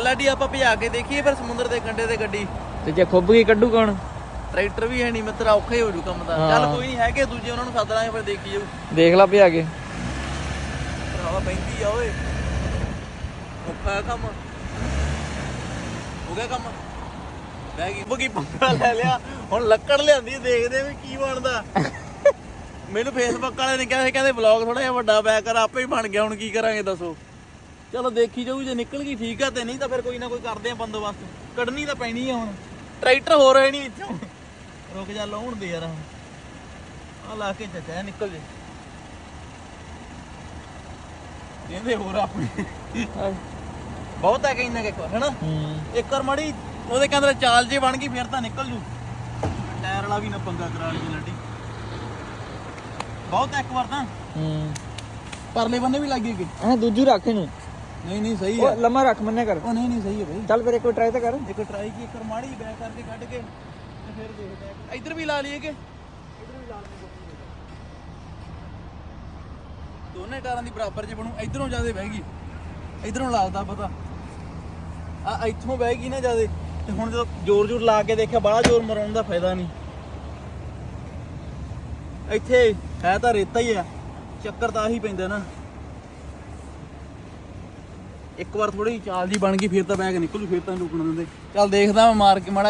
ਲਾਡੀ ਆਪਾਂ ਭਜਾ ਕੇ ਦੇਖੀਏ ਫਿਰ ਸਮੁੰਦਰ ਦੇ ਕੰਢੇ ਤੇ ਗੱਡੀ। ਤੇ ਜੇ ਖੁੱਬ ਗਈ ਕੱਢੂ ਕੌਣ? ਟਰੈਕਟਰ ਵੀ ਹੈ ਨਹੀਂ ਮਿੱਤਰਾ ਔਖਾ ਹੀ ਹੋ ਜੂ ਕੰਮ ਦਾ। ਹਾਂ। ਚੱਲ ਕੋਈ ਨਹੀਂ ਹੈਗੇ ਦੂਜੇ ਉਹਨਾਂ ਨੂੰ ਸੱਦ ਲਾਂਗੇ ਫਿਰ ਦੇਖੀ ਜਾਊ। ਦੇਖ ਲਾ ਪਿਆ ਕੇ। ਹਵਾ ਪੈਂਦੀ ਆ ਓਏ। ਔਖਾ ਕੰਮ। ਹੋ ਗਿਆ ਕੰਮ। ਬਹਿ ਗਈ। ਬਗੀ ਪੰਗਾ ਲੈ ਲਿਆ। ਹੁਣ ਲੱਕੜ ਲਿਆਂਦੀ ਦੇਖਦੇ ਵੀ ਕੀ ਬਣਦਾ। ਮੈਨੂੰ ਫੇਸਬੁੱਕ ਵਾਲੇ ਨੇ ਕਿਹਾ ਕਹਿੰਦੇ ਵਲੌਗ ਥੋੜਾ ਜਿਹਾ ਵੱਡਾ ਬੈ ਕਰ ਆਪੇ ਹੀ ਬਣ ਗਿਆ ਹੁਣ ਕੀ ਕਰਾਂਗੇ ਦੱਸੋ। ਚਲੋ ਦੇਖੀ ਜਾਊ ਜੇ ਨਿਕਲ ਗਈ ਠੀਕ ਆ ਤੇ ਨਹੀਂ ਤਾਂ ਫਿਰ ਕੋਈ ਨਾ ਕੋਈ ਕਰਦੇ ਆ ਬੰਦੋਬਸਤ। ਕੱਢਣੀ ਤਾਂ ਪੈਣੀ ਆ ਹੁਣ। ਟਰੈਕਟਰ ਹੋ ਰਹੇ ਨਹੀਂ ਇੱਥੋਂ। ਰੁਕ ਜਾ ਲਾਉਣ ਦੇ ਯਾਰ ਆ ਲਾ ਕੇ ਚੱਚਾ ਨਿਕਲ ਜੇ। ਕਹਿੰਦੇ ਹੋਰ ਆਪਣੇ। ਬਹੁਤ ਹੈ ਕਹਿੰਦਾ ਕਿ ਹੈਨਾ? ਹੂੰ। ਇੱਕ ਵਾਰ ਮੜੀ ਉਹਦੇ ਕਹਿੰਦੇ ਚਾਲ ਜੇ ਬਣ ਗਈ ਫਿਰ ਤਾਂ ਨਿਕਲ ਜੂ। ਟਾਇਰ ਵਾਲਾ ਵੀ ਨਾ ਪੰਗਾ ਕਰਾ ਲਈ ਲੱਡੀ। ਬਹੁਤ ਹੈ ਇੱਕ ਵਾਰ ਤਾਂ। ਹੂੰ। ਪਰਲੇ ਬੰਨੇ ਵੀ ਲੱਗੇ ਕਿ ਐ ਦੂਜੀ ਰੱਖ ਇਹਨੂੰ। ਨਹੀਂ ਨਹੀਂ ਸਹੀ ਉਹ ਹੈ ਲੰਮਾ ਰੱਖ ਮੰਨਿਆ ਕਰ। ਉਹ ਨਹੀਂ ਨਹੀਂ ਸਹੀ ਹੈ ਬਈ। ਚੱਲ ਫਿਰ ਇੱਕ ਵਾਰ ਟਰਾਈ ਤਾਂ ਕਰ। ਇੱਕ ਟਰਾਈ ਕੀ ਇੱਕ ਵਾਰ ਮਾੜੀ ਬੈਕ ਕਰਕੇ ਕੱਢ ਕੇ ਤੇ ਫਿਰ ਦੇਖਦੇ ਆ। ਇੱਧਰ ਵੀ ਲਾ ਲਈਏ ਕਿ? ਇੱਧਰ ਵੀ ਲਾ ਲਈਏ ਦੋਨੇ ਟਾਰਾਂ ਦੀ ਬਰਾਬਰ ਜੇ ਬਣੂ ਇਧਰੋਂ ਜਿਆਦੇ ਬਹਿ ਗਈ। ਇਧਰੋਂ ਲੱਗਦਾ ਪਤਾ। ਆ ਇੱਥੋਂ ਬਹਿ ਗਈ ਨਾ ਜਿਆਦੇ ਤੇ ਹੁਣ ਜਦੋਂ ਜ਼ੋਰ ਜ਼ੋਰ ਲਾ ਕੇ ਦੇਖਿਆ ਬਾਹਲਾ ਜ਼ੋਰ ਮਰਾਉਣ ਦਾ ਫਾਇਦਾ ਨਹੀਂ। ਇੱਥੇ ਹੈ ਤਾਂ ਰੇਤਾ ਹੀ ਆ। ਚੱਕਰ ਤਾਂ ਆਹੀ ਪੈਂਦਾ ਨਾ। ਇੱਕ ਵਾਰ ਥੋੜੀ ਚਾਲ ਜੀ ਬਣ ਗਈ, ਫਿਰ ਤਾਂ ਬੈਗ ਨਿਕਲੂ, ਫਿਰ ਤਾਂ ਰੁਕਣ ਦਿੰਦੇ। ਚੱਲ ਦੇਖਦਾ ਮੈਂ ਮਾਰ ਕੇ, ਮਾੜਾ